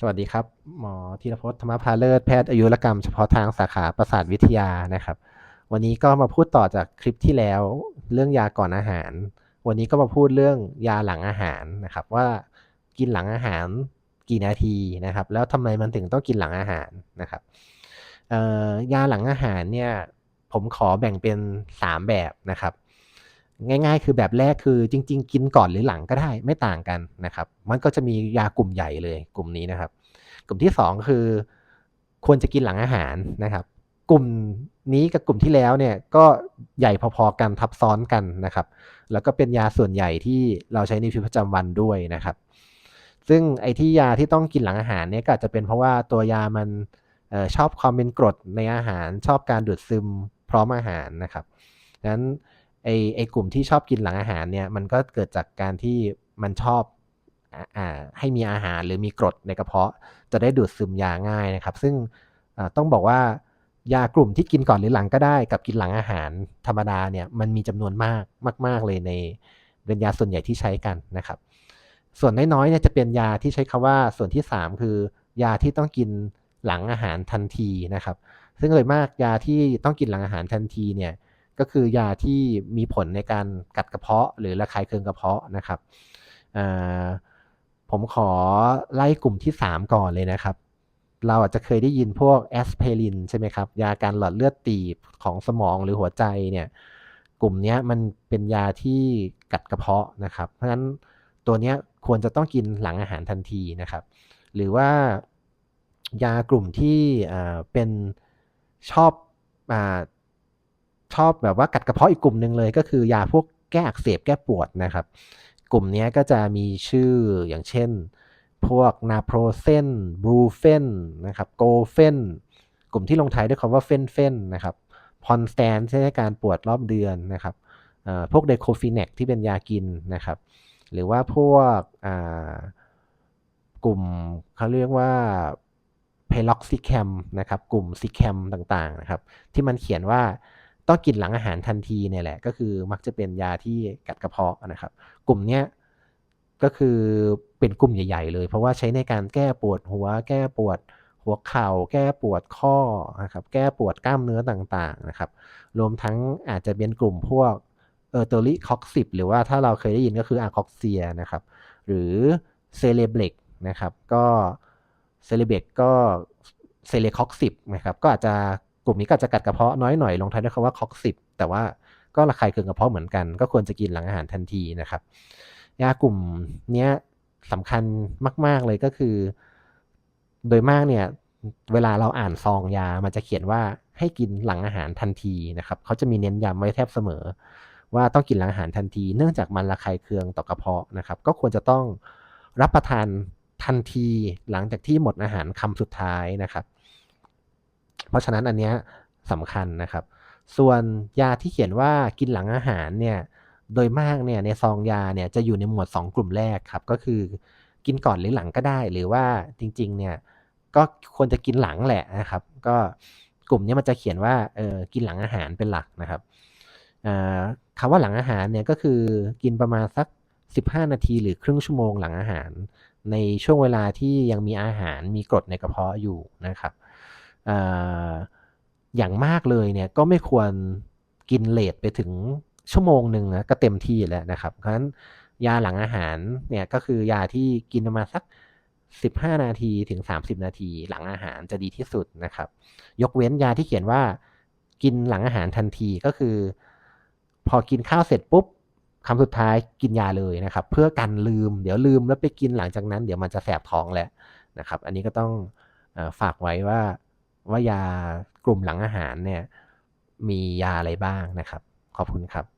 สวัสดีครับ หมอธีรพจน์ธรรมพาเลิศแพทย์อายุรกรรมเฉพาะทางสาขาประสาทวิทยานะครับ วันนี้ก็มาพูดต่อจากคลิปที่แล้วเรื่องยาก่อนอาหาร วันนี้ก็มาพูดเรื่องยาหลังอาหารนะครับ ว่ากินหลังอาหารกี่นาทีนะครับ แล้วทำไมมันถึงต้องกินหลังอาหารนะครับยาหลังอาหารเนี่ยผมขอแบ่งเป็น 3 แบบนะครับ ง่าย ๆ คือแบบแรกคือจริง ๆ กินก่อนหรือหลังก็ได้ไม่ต่างกันนะครับ มันก็จะมียากลุ่มใหญ่เลยกลุ่มนี้นะครับ กลุ่มที่ 2 คือ ควรจะกินหลังอาหารนะครับ กลุ่มนี้กับกลุ่มที่แล้วเนี่ยก็ใหญ่พอๆกันทับซ้อนกันนะครับ แล้วก็เป็นยาส่วนใหญ่ที่เราใช้ในชีวิตประจำวันด้วยนะครับ ซึ่งไอ้ที่ยาที่ต้องกินหลังอาหารเนี่ยก็อาจจะเป็นเพราะว่าตัวยามันออชอบความเป็นกรดในอาหารชอบการดูดซึมพร้อมอาหารนะครับดังนั้น ไอไอกลุ่มที่ชอบกินหลังอาหารเนี่ยมันก็เกิดจากการที่มันชอบอให้มีอาหารหรือมีกรดในกระเพาะ จะได้ดูดซึมยาง่ายนะครับ ซึ่งต้องบอกว่ายากลุ่มที่กินก่อนหรือหลังก็ได้ กับกินหลังอาหารธรรมดาเนี่ยมันมีจำนวนมากมาก ๆ เลยในเป็นยาส่วนใหญ่ที่ใช้กันนะครับ ส่วนน้อยๆเนี่ยจะเป็นยาที่ใช้คำว่าส่วนที่ 3 คือยาที่ต้องกินหลังอาหารทันทีนะครับ ซึ่งโดยมากยาที่ต้องกินหลังอาหารทันทีเนี่ย ก็คือยาที่มีผลในการกัดกระเพาะ หรือระคายเคืองกระเพาะนะครับผมขอไล่กลุ่มที่ 3 ก่อนเลยนะครับ เราอาจจะเคยได้ยินพวกแอสไพรินใช่ไหมครับ ยาการหลอดเลือดตีบของสมองหรือหัวใจเนี่ยกลุ่มนี้มันเป็นยาที่กัดกระเพาะนะครับ เพราะฉะนั้นตัวนี้ควรจะต้องกินหลังอาหารทันทีนะครับ หรือว่ายากลุ่มที่เป็นชอบอ ชอบแบบว่ากัดกระเพาะอีกกลุ่มหนึ่งเลย ก็คือยาพวกแก้อักเสบแก้ปวดนะครับ กลุ่มนี้ก็จะมีชื่ออย่างเช่น พวกนาโปรเซนบรูเฟนนะครับโกเฟนกลุ่มที่ลงท้ายด้วยคำว่าเฟนเฟนนะครับพอนสแตนใช้ในการปวดรอบเดือนนะครับพวกเดโคฟินเนกที่เป็นยากินนะครับ หรือว่าพวกกลุ่มเขาเรียกว่าเพล็อกซิแคมนะครับ กลุ่มซิแคมต่างๆนะครับ ที่มันเขียนว่า ต้องกินหลังอาหารทันทีเนี่ยแหละ ก็คือมักจะเป็นยาที่กัดกระเพาะนะครับ กลุ่มเนี้ยก็คือเป็นกลุ่มใหญ่ ๆ เลย เพราะว่าใช้ในการแก้ปวดหัว แก้ปวดหัวเข่า แก้ปวดข้อนะครับ แก้ปวดกล้ามเนื้อต่างๆนะครับ รวมทั้งอาจจะเป็นกลุ่มพวกเออร์โตลิคอกซิบหรือว่าถ้าเราเคยได้ยินก็คืออาคอกเซียนะครับ หรือเซเลเบกนะครับ ก็เซเลเบกก็เซเลคอกซิบนะครับ ก็อาจจะ กลุ่มนี้ก็จะกัดกระเพาะน้อยหน่อยลงท้ายด้วยคำว่าคอกซิบแต่ว่าก็ระคายเคืองกระเพาะเหมือนกัน ก็ควรจะกินหลังอาหารทันทีนะครับ ยากลุ่มนี้สำคัญมาก ๆเลยก็คือ โดยมากเนี่ยเวลาเราอ่านซองยา มันจะเขียนว่าให้กินหลังอาหารทันทีนะครับเขาจะมีเน้นย้ำไว้แทบเสมอ ว่าต้องกินหลังอาหารทันที เนื่องจากมันระคายเคืองต่อกระเพาะนะครับ ก็ควรจะต้องรับประทานทันทีหลังจากที่หมดอาหารคำสุดท้ายนะครับ เพราะฉะนั้นอันนี้สำคัญนะครับ ส่วนยาที่เขียนว่ากินหลังอาหารเนี่ยโดยมากเนี่ยในซองยาเนี่ยจะอยู่ในหมวด 2 กลุ่มแรกครับ ก็คือกินก่อนหรือหลังก็ได้ หรือว่าจริง ๆ เนี่ยก็ควรจะกินหลังแหละนะครับ ก็กลุ่มนี้มันจะเขียนว่าเออกินหลังอาหารเป็นหลักนะครับคำว่าหลังอาหารเนี่ยก็คือกินประมาณสัก 15 นาทีหรือครึ่งชั่วโมงหลังอาหาร ในช่วงเวลาที่ยังมีอาหารมีกรดในกระเพาะอยู่นะครับ อย่างมากเลยเนี่ยก็ไม่ควรกินเลทไปถึงชั่วโมงหนึ่งนะก็เต็มที่แล้วนะครับ เพราะฉะนั้นยาหลังอาหารเนี่ยก็คือยาที่กินประมาณสัก 15 นาทีถึง 30 นาทีหลังอาหารจะดีที่สุดนะครับ ยกเว้นยาที่เขียนว่ากินหลังอาหารทันทีก็คือ พอกินข้าวเสร็จปุ๊บคำสุดท้ายกินยาเลยนะครับ เพื่อกันลืมเดี๋ยวลืมแล้วไปกินหลังจากนั้น เดี๋ยวมันจะแสบท้องแหละนะครับ อันนี้ก็ต้องฝากไว้ว่า ว่ายากลุ่มหลังอาหารเนี่ยมียาอะไรบ้างนะครับ ขอบคุณครับ